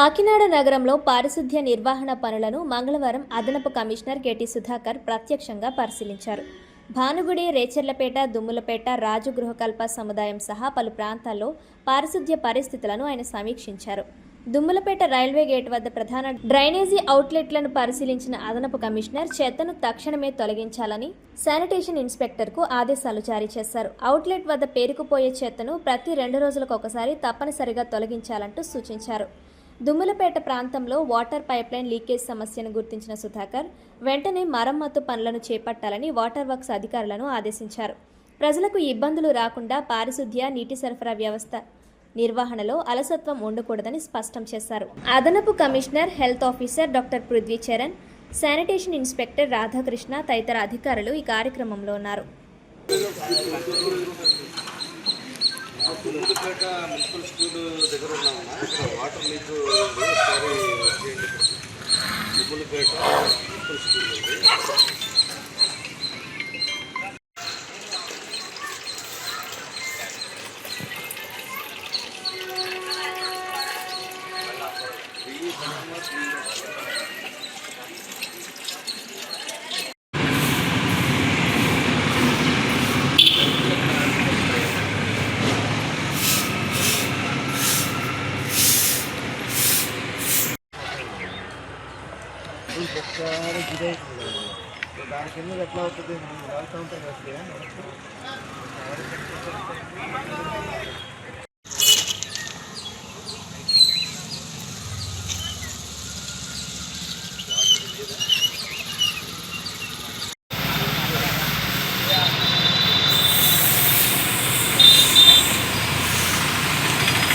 కాకినాడ నగరంలో పారిశుద్ధ్య నిర్వహణ పనులను మంగళవారం అదనపు కమిషనర్ కెటి సుధాకర్ ప్రత్యక్షంగా పరిశీలించారు. భానుగుడి రేచర్లపేట దుమ్ములపేట రాజు గృహకల్ప సముదాయం సహా పలు ప్రాంతాల్లో పారిశుద్ధ్య పరిస్థితులను ఆయన సమీక్షించారు. దుమ్ములపేట రైల్వే గేట్ వద్ద ప్రధాన డ్రైనేజీ అవుట్లెట్లను పరిశీలించిన అదనపు కమిషనర్ చెత్తను తక్షణమే తొలగించాలని శానిటేషన్ ఇన్స్పెక్టర్కు ఆదేశాలు జారీ చేశారు. అవుట్లెట్ వద్ద పేరుకుపోయే చెత్తను ప్రతి రెండు రోజులకు ఒకసారి తప్పనిసరిగా తొలగించాలంటూ సూచించారు. దుమ్ములపేట ప్రాంతంలో వాటర్ పైప్లైన్ లీకేజ్ సమస్యను గుర్తించిన సుధాకర్ వెంటనే మరమ్మతు పనులను చేపట్టాలని వాటర్ వర్క్స్ అధికారులను ఆదేశించారు. ప్రజలకు ఇబ్బందులు రాకుండా పారిశుద్ధ్య నీటి సరఫరా వ్యవస్థ నిర్వహణలో అలసత్వం ఉండకూడదని స్పష్టం చేశారు. అదనపు commissioner health officer doctor Prithvi Charan sanitation inspector Radhakrishna తదితర అధికారులు ఈ కార్యక్రమంలో ఉన్నారు. ముందుపేట మున్సిపల్ స్కూల్ దగ్గర ఉన్నామన్నా ఇక్కడ వాటర్ లీక్ ఒకసారి వచ్చేయండి ముగ్గులపేట మున్సిపల్ స్కూల్ ఉంది. డబ్బులు ఒక్కసారి గిరైతుంది దాని కింద ఎట్లా అవుతుంది నడుస్తూ ఉంటాయి కదా